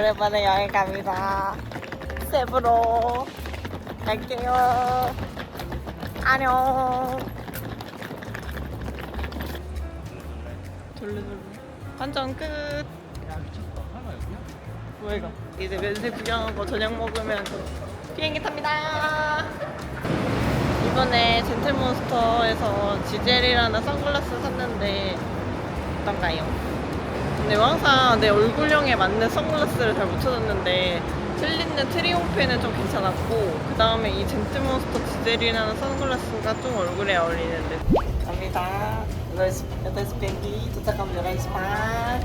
오랜만에 여행 갑니다. 세부로 갈게요. 안녕. 둘루둘루. 환전 끝. 야 미쳤다 하나 여기야? 뭐야 이거? 이제 면세 구경하고 저녁 먹으면 비행기 탑니다. 이번에 젠틀몬스터에서 지젤이라는 선글라스 샀는데 어떤가요? 근데 항상 내 얼굴형에 맞는 선글라스를 잘 못 찾았는데 틀리는 트리ум프에는 좀 괜찮았고 그 다음에 이 젠틀몬스터 지젤이라는 선글라스가 좀 얼굴에 어울리는데 갑니다. 8시 비행기 도착하면 11시 반.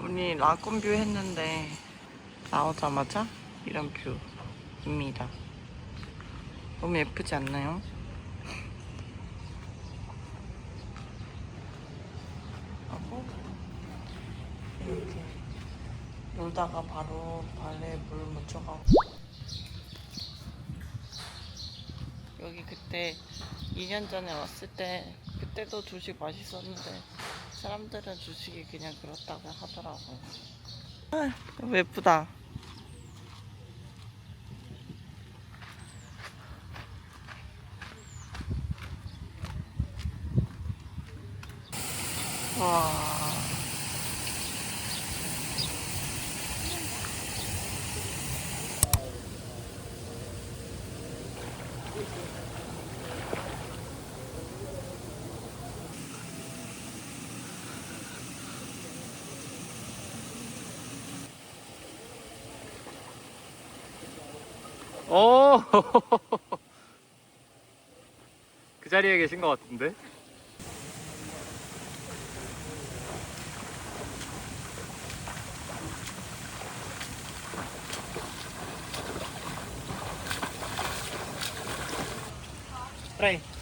우리 라쿤뷰 했는데 나오자마자 이런 뷰입니다. 너무 예쁘지 않나요? 하고 이렇게 놀다가 바로 발에 물 묻혀가고 여기 그때 2년 전에 왔을 때 그때도 주식 맛있었는데 사람들은 주식이 그냥 그렇다고 하더라고. 아, 너무 예쁘다. 와. 오! 그 자리에 계신 것 같은데?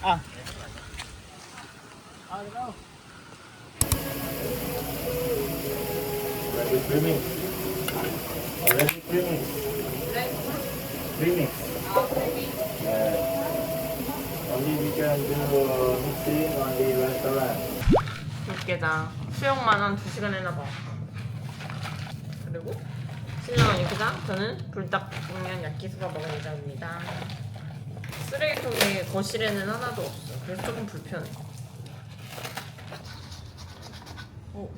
Ah. Already streaming. Already Streaming. Yeah. Only we can do mixing on the restaurant. 육개장 수영만 한 2시간 해나 봐. 그리고 신랑은 육개장, 저는 불닭볶음면 야끼소바 먹을 예정입니다. 쓰레기통이 거실에는 하나도 없어. 그래서 조금 불편해. 오.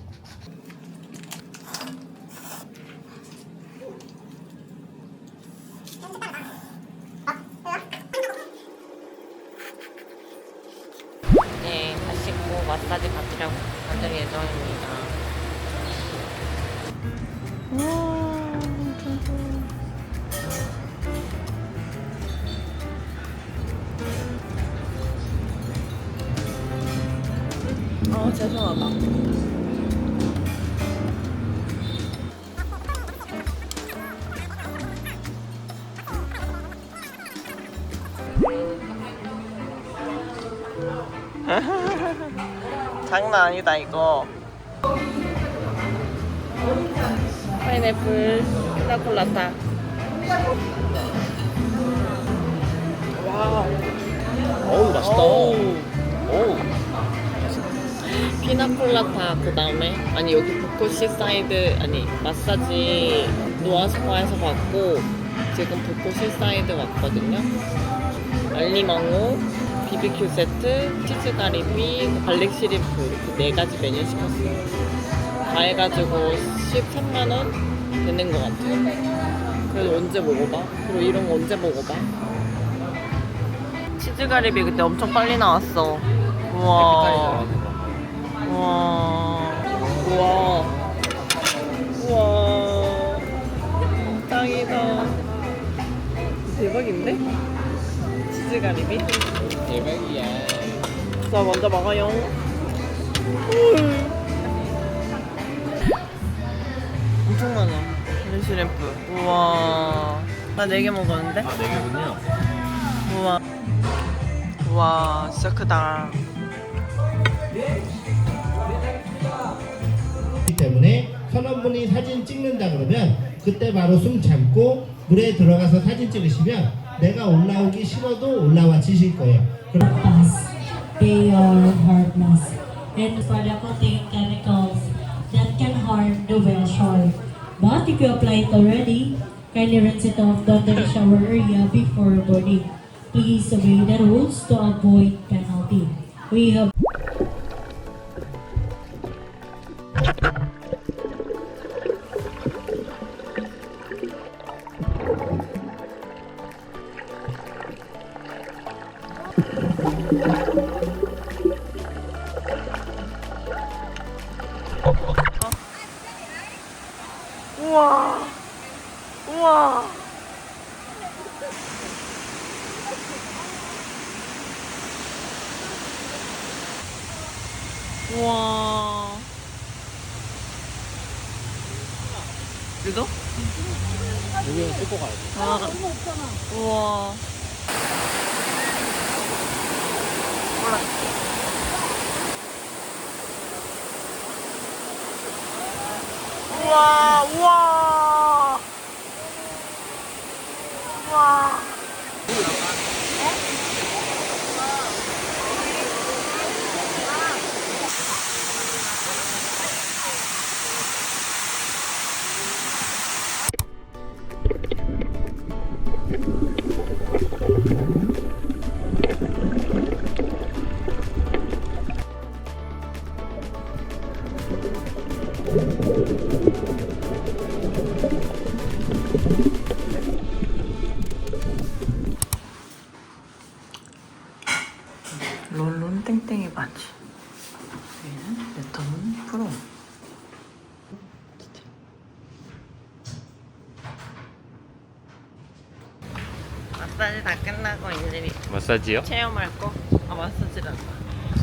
네, 다 씻고 마사지 받으려고 받을 예정입니다. 우와, 튼튼. 아, 죄송하다. 장난 아니다 이거 파인애플 피나콜라타 와우 어우, 맛있다. 어우. 어우. 피나콜라타 그 다음에 아니 여기 부코시 사이드 아니 마사지 노아스파에서 받고 지금 부코시 사이드 왔거든요 알리망 우 BBQ 세트 치즈 가리비 갈릭 시림프 이렇게 네 가지 메뉴 시켰어요. 다 해가지고 13만 원 되는 것 같아요. 그래도 언제 먹어봐? 그리고 이런 거 언제 먹어봐? 치즈 가리비 그때 엄청 빨리 나왔어. 우와. 우와. 우와. 우와. 짱이다. 대박인데? 가리비 대박이야. 자 먼저 먹어요 음. 엄청 많아 렌시램프 우와 나 4개 먹었는데? 아, 네 개군요. 우와 우와 진짜 크다 때문에 선원분이 사진 찍는다 그러면 그때 바로 숨 참고 물에 들어가서 사진 찍으시면 내가 올라오기 싫어도 올라와 주실 거예요. 그럼 mask, pay your heart mask. and product contain chemicals that can harm the well shore. But if you apply it already, kindly rinse it off down to the shower area before boarding. Please obey the rules to avoid penalty. We have 우와. 믿어? 여기는 씻고 가야 돼. 아, 우와. 몰라. 우와, 우와. 마사지 다 끝나고 이제 마사지요? 체험할 거. 아 마사지란다.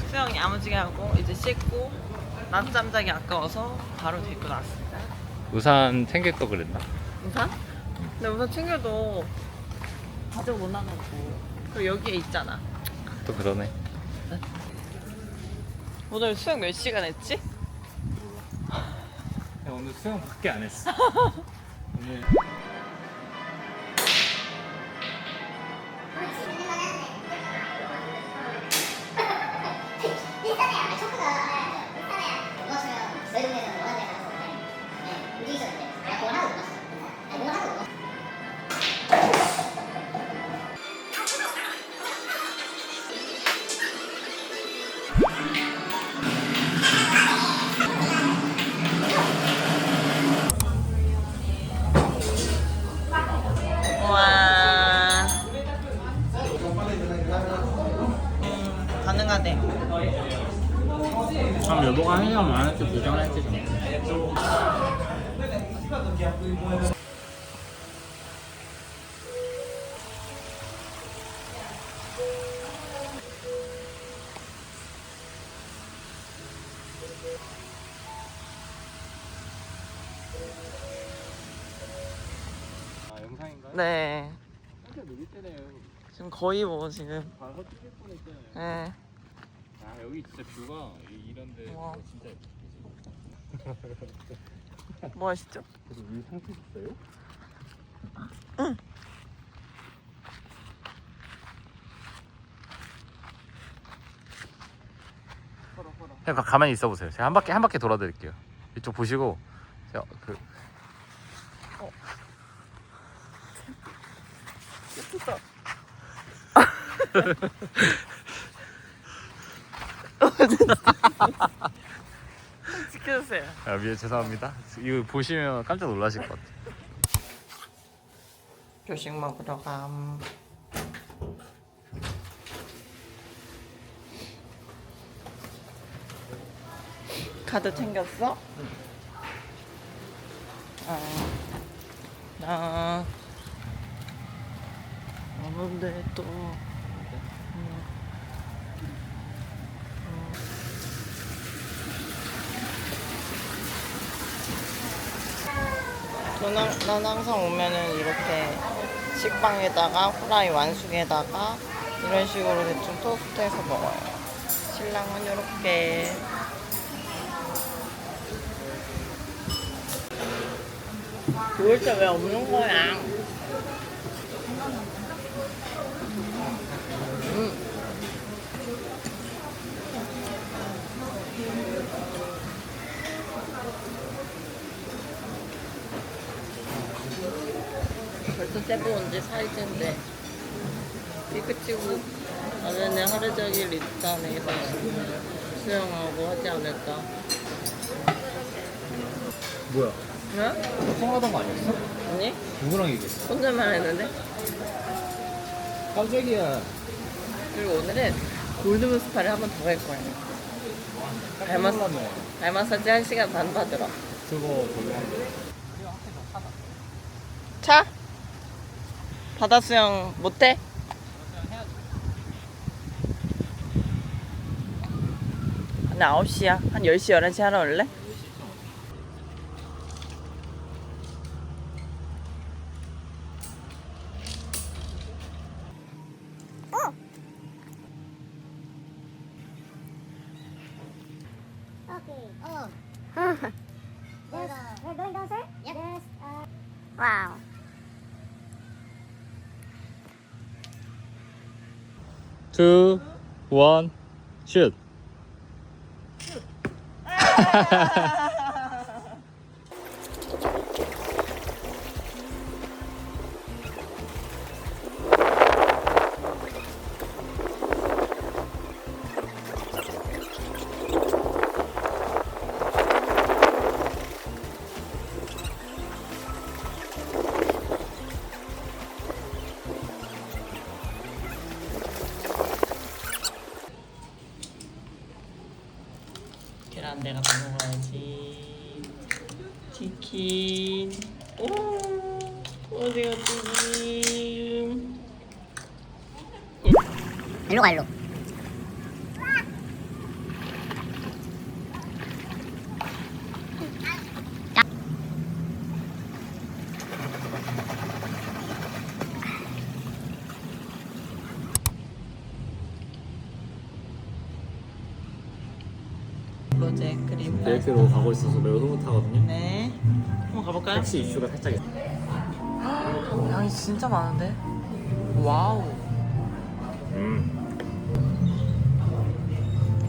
수영 야무지게 하고 이제 씻고 낮잠 자기 아까워서 바로 데리고 나왔습니다. 우산 챙길 거 그랬나? 우산? 근데 우산 챙겨도 가져 못 나가고 그리고 여기에 있잖아. 또 그러네. 오늘 수영 몇 시간 했지? 야, 오늘 수영 밖에 안 했어. 오늘 네. 진짜 누릴 때네요. 지금 거의 뭐 지금. 바로 찍힐 뻔했잖아요. 네. 아 여기 진짜 뷰가 이- 이런데 와. 진짜 예쁘지. 뭐 하시죠? 그래서 물 상태 있어요? 그냥 가만히 있어 보세요. 제가 한 바퀴 한 바퀴 돌아드릴게요. 이쪽 보시고 제가 그 지켜주세요. 아, 미안 죄송합니다. 이거 보시면 깜짝 놀라실 것 같아요. 조식 먹으러 감. 카드 챙겼어? 아, 나 오는데 또. 넌, 항- 난 항상 오면은 이렇게 식빵에다가 후라이 완숙에다가 이런 식으로 대충 토스트해서 먹어요. 신랑은 이렇게 때왜 없는 거야? 세부 온지 4일째인데 이 끝이고 나중에 하루 종일 리탄에서 수영하고 하지 않을까 뭐야? 응? 통화하던 거 아니었어? 아니? 누구랑 얘기했어? 혼자만 했는데 깜짝이야. 그리고 오늘은 골드문 스파를 한 번 더 갈 거야 발 마사지, 발 마사지 1시간 반 받으러 그거 저기 한대. 차? 바다 수영 못해? 나 9시야. 한 10시, 11시 하러 올래? Okay. two, one, shoot. Ah! 치킨. 오, 어디가 튀김. 일로 가, 일로. 로제 크림. 계획대로 가고 있어서 매우 흐뭇하거든요. 네. 한번 가볼까요? 택시 이슈가 살짝 있어. 양이 진짜 많은데? 와우. 음.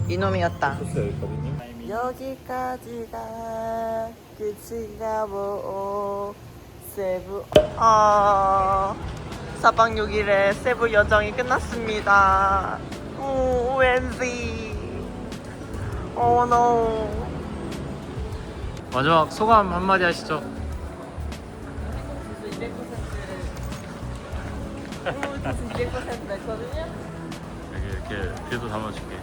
이놈이었다. 여기. 여기까지가 끝인가 보 세부 아 사방 6일에 세부 여정이 끝났습니다 오 왠지 오 노. 마지막 소감 한마디 하시죠. 오, 저 지금 200% 냈거든요? 여기 이렇게 뷰도 담아줄게.